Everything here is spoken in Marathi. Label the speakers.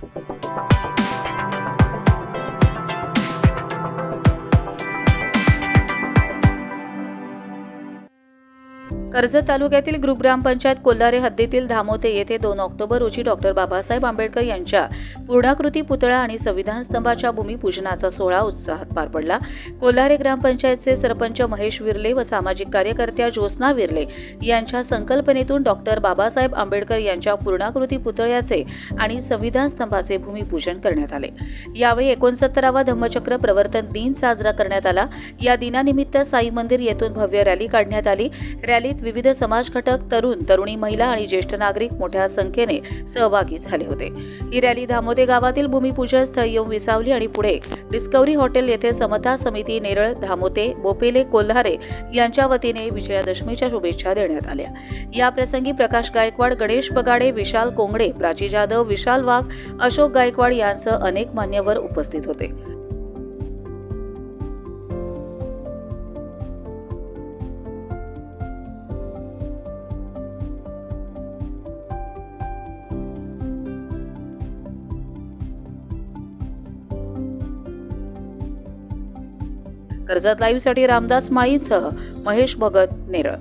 Speaker 1: Thank you. कर्जत तालुक्यातील ग्रुग्रामपंचायत कोल्हारे हद्दीतील धामोते येथे दोन ऑक्टोबर रोजी डॉक्टर बाबासाहेब आंबेडकर यांच्या पूर्णाकृती पुतळा आणि संविधान स्तंभाच्या भूमिपूजनाचा सोहळा उत्साहात पार पडला. कोल्हारे ग्रामपंचायतचे सरपंच महेश विर्ले व सामाजिक कार्यकर्त्या ज्योत्स्ना विर्ले यांच्या संकल्पनेतून डॉक्टर बाबासाहेब आंबेडकर यांच्या पूर्णाकृती पुतळ्याचे आणि संविधान स्तंभाचे भूमिपूजन करण्यात आले. यावेळी एकोणसत्तरावा धम्मचक्र प्रवर्तन दिन साजरा करण्यात आला. या दिनानिमित्त साई मंदिर येथून भव्य रॅली काढण्यात आली. रॅलीत विविध समाज घटक तरुण तरुणी महिला आणि ज्येष्ठ नागरिक मोठ्या संख्येने सहभागी झाले होते. ही रॅली धामोदे गावातील भूमिपूजन स्थळी येऊन विसावली आणि पुढे डिस्कवरी हॉटेल येथे समता समिती नेरळ धामोते बोपेले कोल्हारे यांच्या वतीने विजयादशमीच्या शुभेच्छा देण्यात आल्या. या प्रसंगी प्रकाश गायकवाड गणेश बगाडे विशाल कोंगडे प्राची जाधव विशाल वाघ अशोक गायकवाड यांसह अनेक मान्यवर उपस्थित होते. कर्जत लाईव्हसाठी रामदास माळीसह महेश भगत नेरळ.